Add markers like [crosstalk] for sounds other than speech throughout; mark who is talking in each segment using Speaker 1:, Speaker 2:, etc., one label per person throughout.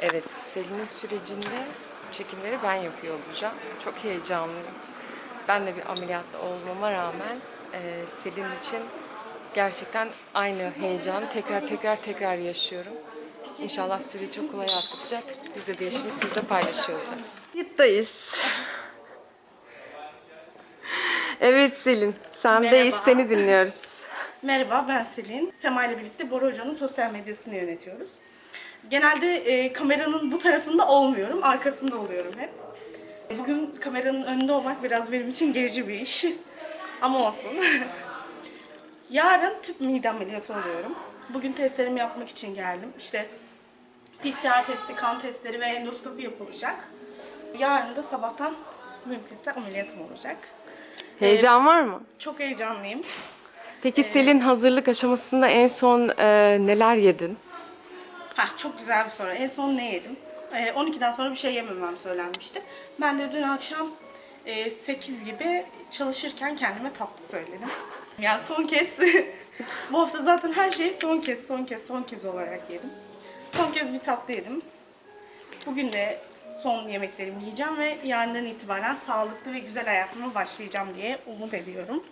Speaker 1: Evet, Selin'in sürecinde çekimleri ben yapıyor olacağım. Çok heyecanlıyım. Ben de bir ameliyatlı olmama rağmen e, Selin için gerçekten aynı heyecanı tekrar tekrar tekrar yaşıyorum. İnşallah süreci çok kolay atlatacak. Biz de değişimi sizle paylaşıyor olacağız. Yurttayız. Evet Selin, sendeyiz.
Speaker 2: Merhaba.
Speaker 1: Seni dinliyoruz.
Speaker 2: Merhaba ben Selin. Sema ile birlikte Bora Hoca'nın sosyal medyasını yönetiyoruz. Genelde e, kameranın bu tarafında olmuyorum, arkasında oluyorum hep. Bugün kameranın önünde olmak biraz benim için gerici bir iş. Ama olsun. [laughs] Yarın tüp mide ameliyatı oluyorum. Bugün testlerimi yapmak için geldim. İşte PCR testi, kan testleri ve endoskopi yapılacak. Yarın da sabahtan mümkünse ameliyatım olacak.
Speaker 1: Heyecan var mı?
Speaker 2: Çok heyecanlıyım.
Speaker 1: Peki Selin hazırlık aşamasında en son e, neler yedin?
Speaker 2: Ha çok güzel bir soru. En son ne yedim? Ee, 12'den sonra bir şey yememem söylenmişti. Ben de dün akşam e, 8 gibi çalışırken kendime tatlı söyledim. [laughs] Yani son kez [laughs] bu hafta zaten her şeyi son kez, son kez, son kez olarak yedim. Son kez bir tatlı yedim. Bugün de son yemeklerimi yiyeceğim ve yarından itibaren sağlıklı ve güzel hayatıma başlayacağım diye umut ediyorum.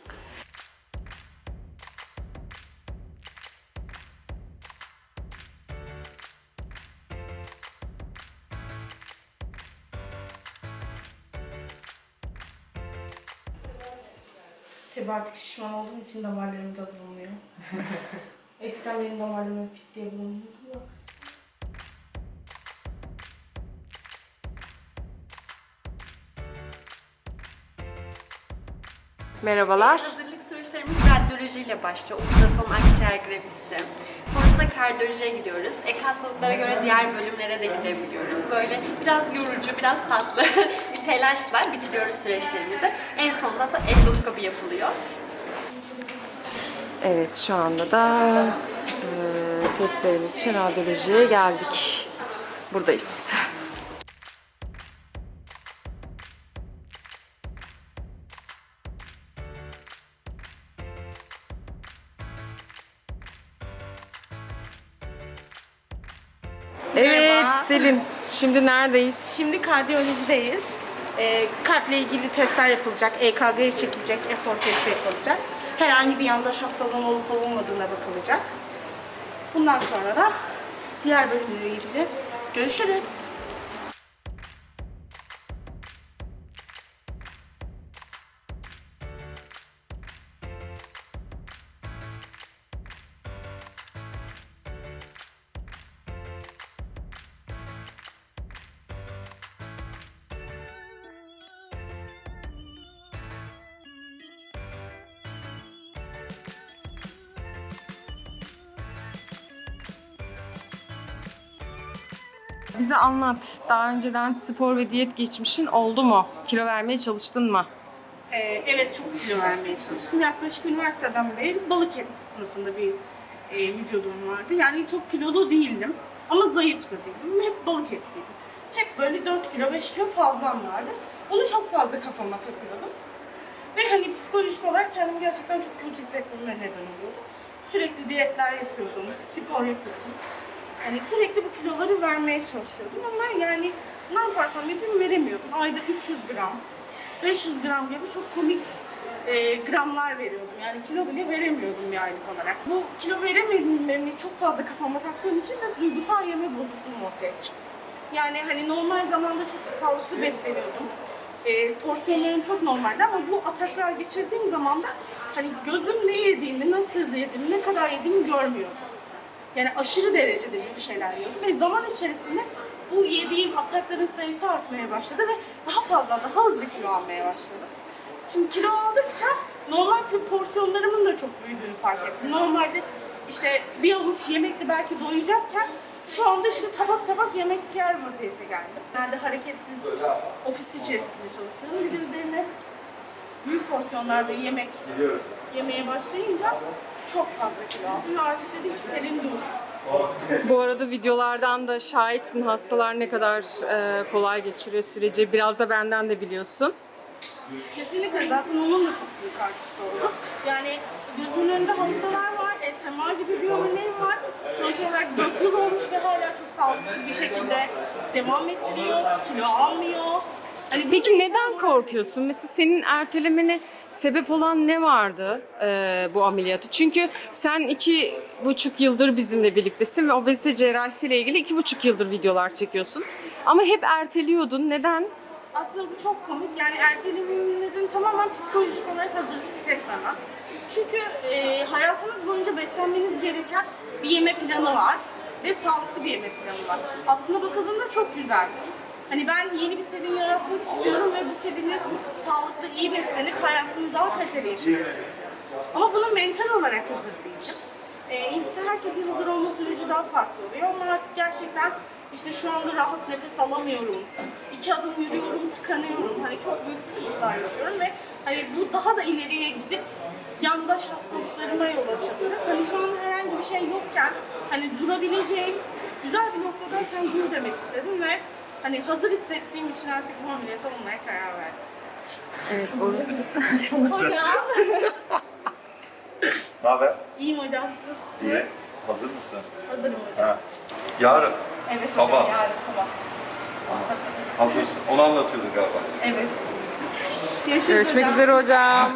Speaker 2: Tabii artık şişman olduğum için damarlarım da bulunmuyor. [laughs] Eskiden benim damarlarım hep pit diye bulunuyordu. ama
Speaker 1: Merhabalar.
Speaker 3: Hazırlık süreçlerimiz radyolojiyle başlıyor. Ultrason, akciğer grafisi. Sonrasında kardiyolojiye gidiyoruz. Ek hastalıklara göre diğer bölümlere de gidebiliyoruz. Böyle biraz yorucu, biraz tatlı [laughs] bir telaşla bitiriyoruz süreçlerimizi. En sonunda da endoskopi yapılıyor.
Speaker 1: Evet şu anda da e, testlerimiz için radyolojiye geldik. Buradayız. Evet. Selin şimdi neredeyiz?
Speaker 2: Şimdi kardiyolojideyiz. Ee, kalple ilgili testler yapılacak, EKG çekilecek, efor testi yapılacak. Herhangi bir yandaş hastalığın olup olmadığına bakılacak. Bundan sonra da diğer bölümlere gideceğiz. Görüşürüz.
Speaker 1: Bize anlat. Daha önceden spor ve diyet geçmişin oldu mu? Kilo vermeye çalıştın mı?
Speaker 2: Ee, evet çok kilo vermeye çalıştım. Yaklaşık üniversiteden beri balık eti sınıfında bir e, vücudum vardı. Yani çok kilolu değildim ama zayıf da değildim. Hep balık etliydim. Hep böyle 4 kilo 5 kilo fazlam vardı. Onu çok fazla kafama takıyordum. Ve hani psikolojik olarak kendimi gerçekten çok kötü hissetmeme neden oluyordu. Sürekli diyetler yapıyordum, spor yapıyordum. Hani sürekli bu kiloları vermeye çalışıyordum ama yani ne yaparsam yapayım veremiyordum. Ayda 300 gram, 500 gram gibi çok komik e, gramlar veriyordum. Yani kilo bile veremiyordum bir aylık olarak. Bu kilo veremediğimi çok fazla kafama taktığım için de duygusal yeme bozukluğum ortaya çıktı. Yani hani normal zamanda çok sağlıklı besleniyordum. E, porsiyonlarım çok normaldi ama bu ataklar geçirdiğim zaman da hani gözüm ne yediğimi, nasıl yediğimi, ne kadar yediğimi görmüyordum. Yani aşırı derecede büyük şeyler yiyordum ve zaman içerisinde bu yediğim atakların sayısı artmaya başladı ve daha fazla, daha hızlı kilo almaya başladım. Şimdi kilo aldıkça normal porsiyonlarımın da çok büyüdüğünü fark ettim. Normalde işte bir avuç yemekle belki doyacakken şu anda işte tabak tabak yemek yer vaziyete geldim. Ben de hareketsiz ofis içerisinde çalışıyorum. Bir de üzerine büyük porsiyonlarda yemek yemeye başlayınca çok fazla kilo aldım. Ve artık dedim ki Selin dur.
Speaker 1: Bu arada videolardan da şahitsin hastalar ne kadar e, kolay geçiriyor süreci. Biraz da benden de biliyorsun.
Speaker 2: Kesinlikle zaten onun da çok büyük artışı oldu. Yani gözümün önünde hastalar var, SMA gibi bir örneğim var. Sonuç olarak 4 yıl olmuş ve hala çok sağlıklı bir şekilde devam ettiriyor, kilo almıyor. Hani
Speaker 1: Peki neden korkuyorsun? Mesela senin ertelemene sebep olan ne vardı e, bu ameliyatı? Çünkü sen iki buçuk yıldır bizimle birliktesin ve obezite cerrahisiyle ilgili iki buçuk yıldır videolar çekiyorsun. Ama hep erteliyordun. Neden?
Speaker 2: Aslında bu çok komik. Yani ertelememin nedeni tamamen psikolojik olarak hazır hissetmemem. Çünkü e, hayatınız boyunca beslenmeniz gereken bir yeme planı var ve sağlıklı bir yeme planı var. Aslında bakıldığında çok güzel. Hani ben yeni bir serin yaratmak istiyorum ve bu serinin sağlıklı, iyi beslenip hayatını daha kaliteli yaşamasını istiyorum. Ama buna mental olarak hazır değilim. Ee, insan herkesin hazır olma süreci daha farklı oluyor ama artık gerçekten işte şu anda rahat nefes alamıyorum. İki adım yürüyorum, tıkanıyorum. Hani çok büyük sıkıntılar yaşıyorum ve hani bu daha da ileriye gidip yandaş hastalıklarıma yol açabilir. Hani şu an herhangi bir şey yokken hani durabileceğim güzel bir noktadayken dur demek istedim ve hani hazır hissettiğim için artık bu ameliyata olmaya karar verdim.
Speaker 1: Evet,
Speaker 2: Hocam.
Speaker 4: Ne haber?
Speaker 2: İyiyim hocam siz.
Speaker 4: İyi. Hazır mısın?
Speaker 2: Hazırım hocam.
Speaker 4: Ha. Yarın.
Speaker 2: Evet
Speaker 4: Sabah.
Speaker 2: hocam yarın sabah. Hazırım.
Speaker 4: Hazırsın. Onu anlatıyorduk galiba.
Speaker 2: Evet.
Speaker 1: Görüşmek
Speaker 2: hocam.
Speaker 1: üzere hocam.